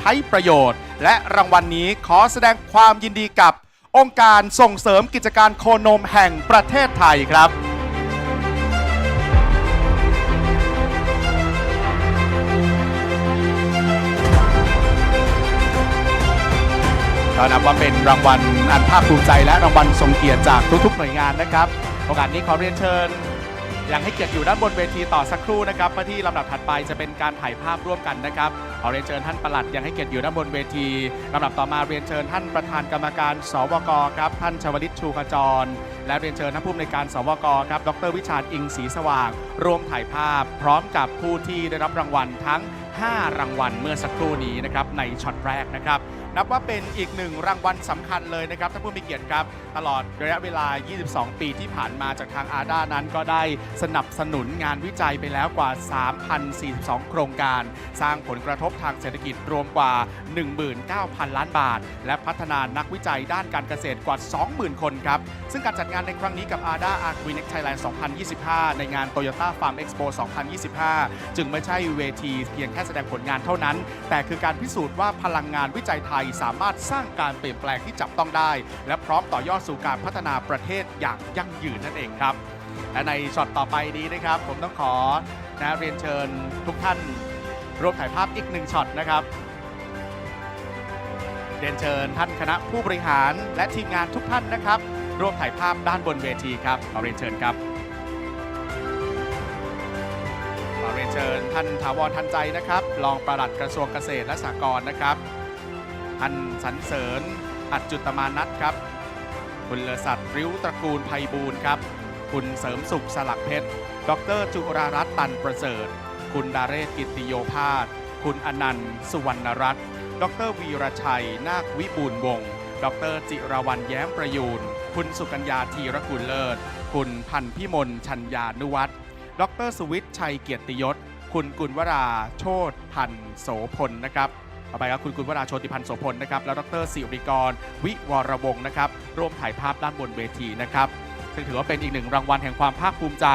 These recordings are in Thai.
ใช้ประโยชน์ และรางวัลนนี้ขอแสดงความยินดีกับ องค์การส่งเสริมกิจการโคนมแห่งประเทศไทยครับก็นับว่าเป็นรางวัลอันภาคภูมิใจและรางวัลทรงเกียรติจากทุกๆหน่วยงานนะครับ โอกาสนี้ขอเรียนเชิญ ยังให้เกียรติอยู่ด้านบนเวทีต่อสักครู่นะครับเพื่อที่ลำดับถัดไปจะเป็นการถ่ายภาพร่วมกันนะครับ ขอเรียนเชิญท่านประหลัดยังให้เกียรติอยู่ด้านบนเวทีลำดับต่อมาเรียนเชิญท่านประธานกรรมการสวกครับท่านชวลิตชูขจร และเรียนเชิญท่านผู้อำนวยการสวกครับ ดรวิชาญอิงศรีสว่าง ร่วมถ่ายภาพ พร้อมกับผู้ที่ได้รับรางวัลทั้ง 5 รางวัลเมื่อสักครู่นี้นะครับในช็อตแรกนะครับ นับว่าเป็นอีกหนึ่งรางวัลสำคัญเลยนะครับท่านผู้มีเกียรติครับ ตลอดระยะเวลา 22 ปีที่ผ่านมาจากทางอาด้านั้นก็ได้สนับสนุนงานวิจัยไปแล้วกว่า 3,042 โครงการ สร้างผลกระทบทางเศรษฐกิจรวมกว่า 19,000 ล้านบาท และพัฒนานักวิจัยด้านการเกษตรกว่า 20,000 คนครับ ซึ่งการจัดงานในครั้งนี้กับ ADA a g r i n e x Thailand 2025 ในงาน Toyota Farm Expo 2025 จึงไม่ใช่เวทีเพียงแค่แสดงผลงานเท่านั้น แต่คือการพิสูจน์ว่าพลังงานวิจัยไทยสามารถสร้างการเปลี่ยนแปลงที่จับต้องได้ และพร้อมต่อยอดสู่การพัฒนาประเทศอย่างยั่งยืนนั่นเองครับและในช็อตต่อไปนี้นะครับ ผมต้องขอนะเรียนเชิญทุกท่าน รวมถ่ายภาพอีกหนึ่งช็อตนะครับเรียนเชิญท่านคณะผู้บริหารและทีมงานทุกท่านนะครับร่วมถ่ายภาพด้านบนเวทีครับขอเรียนเชิญครับขอเรียนเชิญท่านถาวรทันใจนะครับรองปลัดกระทรวงเกษตรและสหกรณ์นะครับท่านสรรเสริญอัจจุตมานัทครับ คุณเลศักดิ์ริ้วตระกูลไพบูลย์ครับ คุณเสริมสุขสลักเพชร ดรจุรารัตน์ตันประเสริฐ คุณดาเรศกิติโยภาส คุณอนันต์ สุวรรณรัตน์ ดรวีรชัย นาควิบูลย์วงศ์ ดรจิรวรรณแย้มประยูน คุณสุกัญญาธีรกุลเลิศ คุณพันพิมล ชัญญานุวัฒน์ ดรสุวิทย์ชัยเกียรติยศ คุณกุลวรา โชตพันธ์โสพลนะครับต่อไปครับคุณกุลวราโชติพันธ์โสพลนะครับแล้วดรสิริกร วิวรวงศ์นะครับร่วมถ่ายภาพด้านบนเวทีนะครับซึ่งถือว่าเป็นอีกหนึ่งรางวัลแห่งความภาคภูมิใจ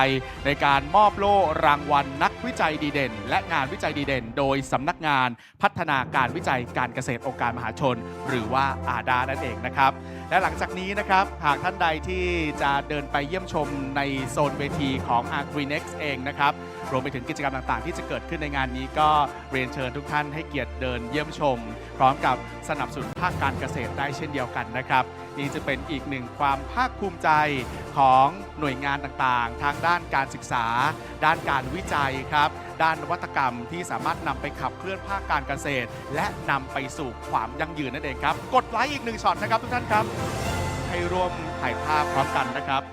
ในการมอบโล่รางวัลนัก วิจัยดีเด่น และงานวิจัยดีเด่น โดยสำนักงานพัฒนาการวิจัยการเกษตรองค์การมหาชน หรือว่าอาดานั่นเองนะครับ และหลังจากนี้นะครับหากท่านใดที่จะเดินไปเยี่ยมชมในโซนเวทีของ a g r i n e x เองนะครับรวมไปถึงกิจกรรมต่างๆ ที่จะเกิดขึ้นในงานนี้ก็เรียนเชิญทุกท่านให้เกียรติเดินเยี่ยมชม พร้อมกับสนับสนุนภาคการเกษตรได้เช่นเดียวกันนะครับ นี่จะเป็นอีกหนึ่งความภาคภูมิใจของหน่วยงานต่างๆ ทางด้านการศึกษา ด้านการวิจัยครับ ด้านนวัตกรรมที่สามารถนำไปขับเคลื่อนภาคการเกษตร และนำไปสู่ความยั่งยืนนั่นเองครับ กดไลค์อีกหนึ่งช็อตนะครับทุกท่านครับ ให้ร่วมถ่ายภาพพร้อมกันนะครับ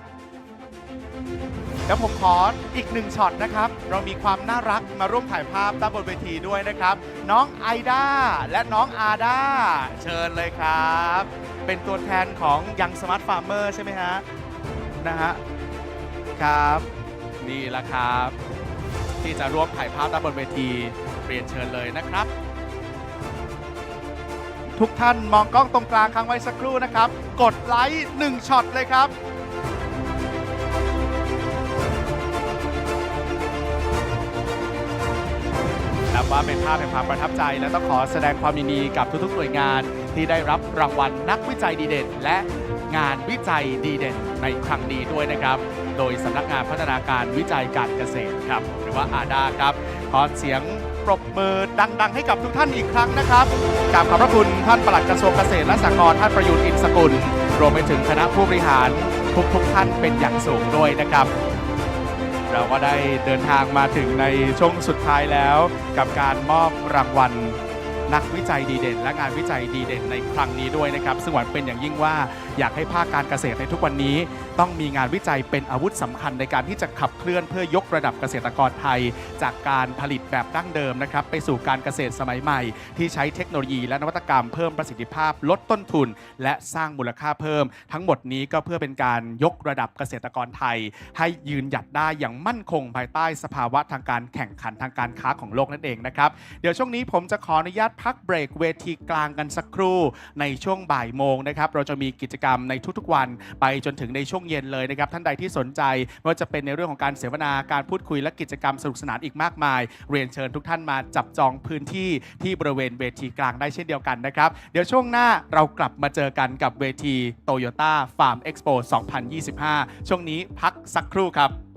แล้วผมขออีกหนึ่งช็อตนะครับ เรามีความน่ารักมาร่วมถ่ายภาพด้านบนเวทีด้วยนะครับ น้องไอด้าและน้องอาดาเชิญเลยครับ เป็นตัวแทนของยังสมาร์ทฟาร์มเมอร์ใช่ไหมฮะ นะฮะ ครับ นี่แหละครับ ที่จะร่วมถ่ายภาพด้านบนเวทีเรียนเชิญเลยนะครับ ทุกท่านมองกล้องตรงกลางค้างไว้สักครู่นะครับ กดไลค์หนึ่งช็อตเลยครับนับว่าเป็นภาพแห่งความประทับใจ และต้องขอแสดงความยินดีกับทุกๆหน่วยงานที่ได้รับรางวัลนักวิจัยดีเด่น และงานวิจัยดีเด่นในครั้งนี้ด้วยนะครับ ดยสำนักงานพัฒนาการวิจัยการเกษตรครับ หรือว่าอาดาครับขอเสียงปรบมือดัง ๆ ให้กับทุกท่านอีกครั้งนะครับกราบขอบพระคุณท่านปลัดกระทรวงเกษตรและสหกรณ์ท่านประยุทธ์อินสกุล รวมไปถึงคณะผู้บริหารทุกๆท่านเป็นอย่างสูงด้วยนะครับ เราก็ได้เดินทางมาถึงในช่วงสุดท้ายแล้ว กับการมอบรางวัล นักวิจัยดีเด่น และงานวิจัยดีเด่นในครั้งนี้ด้วยนะครับ ซึ่งหวังเป็นอย่างยิ่งว่าอยากให้ภาคการเกษตรในทุกวันนี้ ต้องมีงานวิจัยเป็นอาวุธสำคัญในการที่จะขับเคลื่อนเพื่อยกระดับเกษตรกรไทย จากการผลิตแบบดั้งเดิมนะครับไปสู่การเกษตรสมัยใหม่ ที่ใช้เทคโนโลยีและนวัตกรรมเพิ่มประสิทธิภาพ ลดต้นทุน และสร้างมูลค่าเพิ่ม ทั้งหมดนี้ก็เพื่อเป็นการยกระดับเกษตรกรไทย ให้ยืนหยัดได้อย่างมั่นคงภายใต้สภาวะทางการแข่งขันทางการค้าของโลกนั่นเองนะครับเดี๋ยวช่วงนี้ผมจะขออนุญาตพักเบรกเวทีกลางกันสักครู่ในช่วงบ่ายโมงนะครับ เราจะมีกิจกรรมในทุกๆวัน ไปจนถึงในช่วงเย็นเลยนะครับ ท่านใดที่สนใจไม่ว่าจะเป็นในเรื่องของการเสวนาการพูดคุยและกิจกรรมสนุกสนานอีกมากมาย เรียนเชิญทุกท่านมาจับจองพื้นที่ที่บริเวณเวทีกลางได้เช่นเดียวกันนะครับ เดี๋ยวช่วงหน้าเรากลับมาเจอกันกับเวที Toyota Farm Expo 2025 ช่วงนี้พักสักครู่ครับ